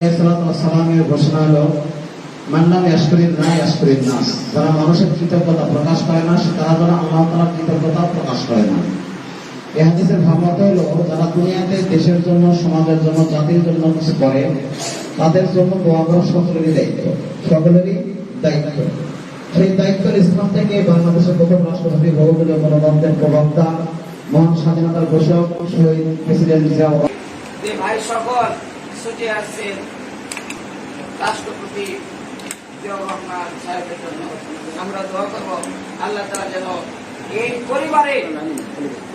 সালামের ঘোষণা হলো মান্নাম ইয়াসকুরিন না ইয়াসকুরিন নাস। যারা মানুষের কৃতজ্ঞতা প্রকাশ করে না, তারা যেন আল্লাহ তালার কৃতজ্ঞতা প্রকাশ করে না। এই হাদিসের ভাবমত হলো, যারা দুনিয়াতে দেশের জন্য, সমাজের জন্য, জাতির জন্য কিছু করে, তাদের জন্য দোয়া করা সকলেরই দায়িত্ব সকলেরই দায়িত্ব। সেই দায়িত্বের স্থান থেকে বাংলাদেশের প্রথম রাষ্ট্রপতি বহুদলীয় গণতন্ত্রের প্রবক্তা, মহান স্বাধীনতার ঘোষক, শহীদ প্রেসিডেন্ট জিয়াউর ভাই সকল ছুটে আসছেন। রাষ্ট্রপতি রহমান সাহেবের জন্য আমরা দোয়া করব আল্লাহ তারা যেন এই পরিবারে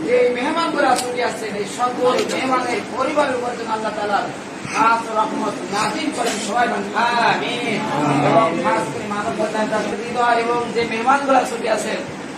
যে মেহমানগুলা ছুটে আসছেন এই সকল মেহমানের পরিবারের উপর যেন আল্লাহ তালা খাস রহমত নাজিম করেন সবাই এবং খাস করে মানব কল্যাণ এবং যে মেহমানগুলা ছুটে আছেন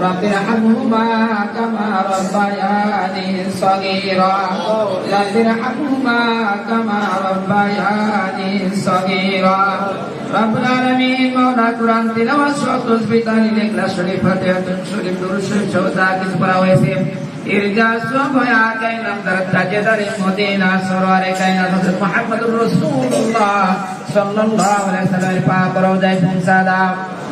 رب ارحمهما كما ربياني صغيرا رب ارحمهما كما ربياني صغيرا رب العالمين مولا কোরআন তিলাওয়াত সহ তাসবিহ তাহলিল ইখলাস শরীফ ফাতিহাতুন শরীফ দুরূদ শরীফ সহ যা কিছু পড়া হয়েছে ইরজা সব হয়া কাইলাম তার তাজেদারে মদিনা সরওয়ারে কাইনাত হযরত মুহাম্মদুর রাসূলুল্লাহ সাল্লাল্লাহু আলাইহি সাল্লামের পাক রওজায় পৌঁছা দাও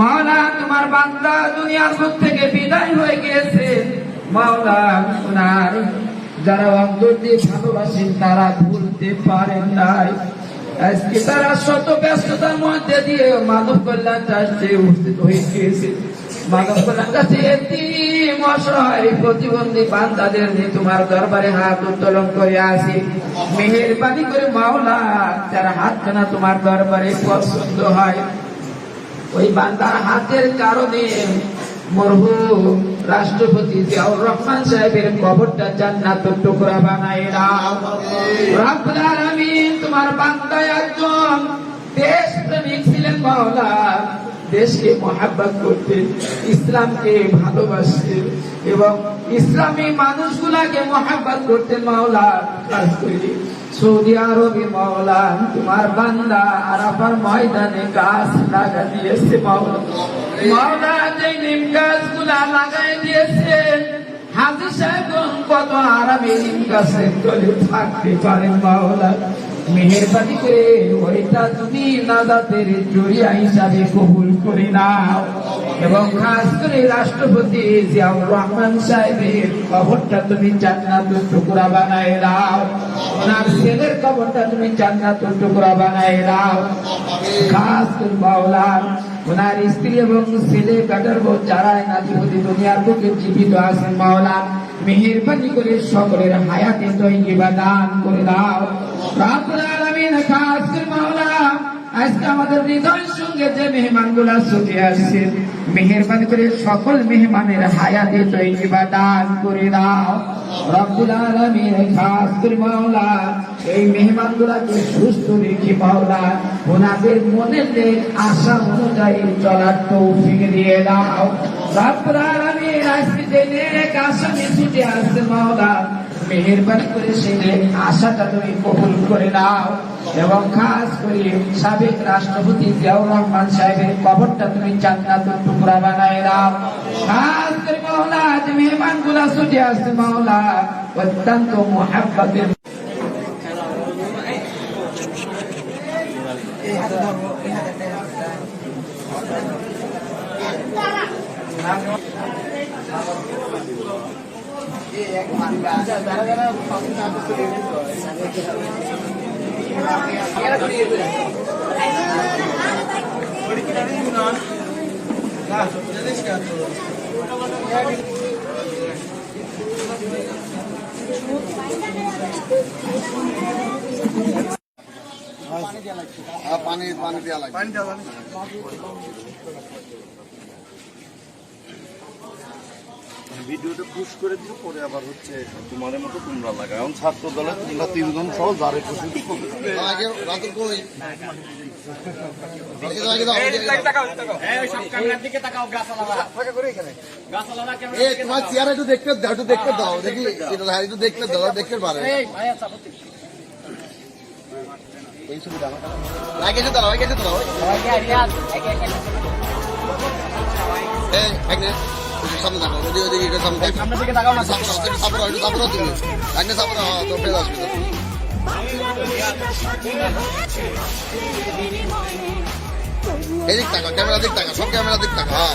মাওলা তোমার বান্দা দুনিয়ার মুখ থেকে বিদায় হয়ে গিয়েছে। মাওলা ওনার যারা অন্তর দিয়ে ভালোবাসেন, তারা ভুলতে পারেন নাই। আজকে তারা শত ব্যস্ততার মধ্যে দিয়ে মানব কল্যাণ ট্রাস্টে উপস্থিত হয়ে গিয়েছে। মানব কল্যাণ ট্রাস্টে এতিম অসহায় প্রতিবন্ধী বান্দাদের নিয়ে তোমার দরবারে হাত উত্তোলন করে আসি। মেহেরবানি করে মাওলা যারা হাত কেনা তোমার দরবারে পছন্দ হয় ওই বান্দার হাতের কারণে মরহুম রাষ্ট্রপতি রহমান সাহেবের কবরটা জান্নাতের টুকরা বানায় রব্বুল তোমার বান্দা একজন দেশ প্রেমিক ছিলেন মাওলা দেশকে মহাব্বত করতেন ইসলামকে ভালোবাসতেন এবং ইসলামী মানুষগুলাকে মহাব্বত করতেন মাওলা খাস করে সৌদি আরবে মাওলা, তোমার বান্দা আরাফার ময়দানে গাছ লাগা দিয়েছে মাওলা। মাওলা যে নিম গাছগুলা লাগাই দিয়েছেন হাজি সাহেব কত আরামে নিম গাছের তলে থাকতে পারেন মাওলা। মেহেরবানি করে ওইটা তুমি নাজাতের জরিয়া হিসাবে কবুল করে নাও। এবং খাস করে রাষ্ট্রপতি জিয়াউর রহমান সাহেবের কবরটা তুমি জান্নাতুল টুকরা বানায় দাও ওনার ছেলের কবরটা তুমি জান্নাতুল টুকরা বানায় দাও খাস করে মাওলা, ওনার স্ত্রী এবং ছেলে কাটার বউ যারা নাজিবতি দুনিয়ার বুকে জীবিত আছেন মাওলা মেহেরবানি করে সকলের হায়াতে তৈবা দান করে দাও সকল মেহমানের হায়াতে তৈবা দান করে দাও। রব্বুল আলামিন খাস মাওলা, এই মেহমান গুলাকে সুস্থ রেখে মাওলা, ওনাদের নেক আশা অনুযায়ী চলার তৌফিক দিয়ে দাও। রব্বুল আলামিন আজকে আসছে মাওলা মেহরবানি করে সেই আশাটা তুমি কবুল করে নাও এবং খাস করে সাবেক রাষ্ট্রপতি জিয়াউর রহমান সাহেবের কবরটা তুমি জান্নাত টুকরা বানায় নাও খাস করে মাওলা, যে মেহমানগুলা ছুটে আসছে মাওলা, অত্যন্ত মহাব্বতের Thank you. পানি পানি দেওয়া লাগে পানি দেওয়া লাগে ভিডিওটা পুশ করে দিয়ে পরে আবার হচ্ছে তোমার মতো তোমরা লাগা এখন ছাত্র দলে তোমরা তিনজন সহ যারে খুশি দাও তোমার চেয়ার একটু দেখতে দাও একটু দেখতে দাও। দেখি এটা হ্যাঁ, একটু দেখতে দাও দেখতে পারে। এই ছবিটা আগে যেতে দাও। আগে যেতে দাও এই সামনে দেখো ওদিকে ওদিকে একটু সামনে সামনে দিকে তাকাও না সামনে একটু সামনে একটু সামনে তুমি আগে সামনে হ্যাঁ ক্যামেরা দিক তাকা সব ক্যামেরা দিক তাকা হ্যাঁ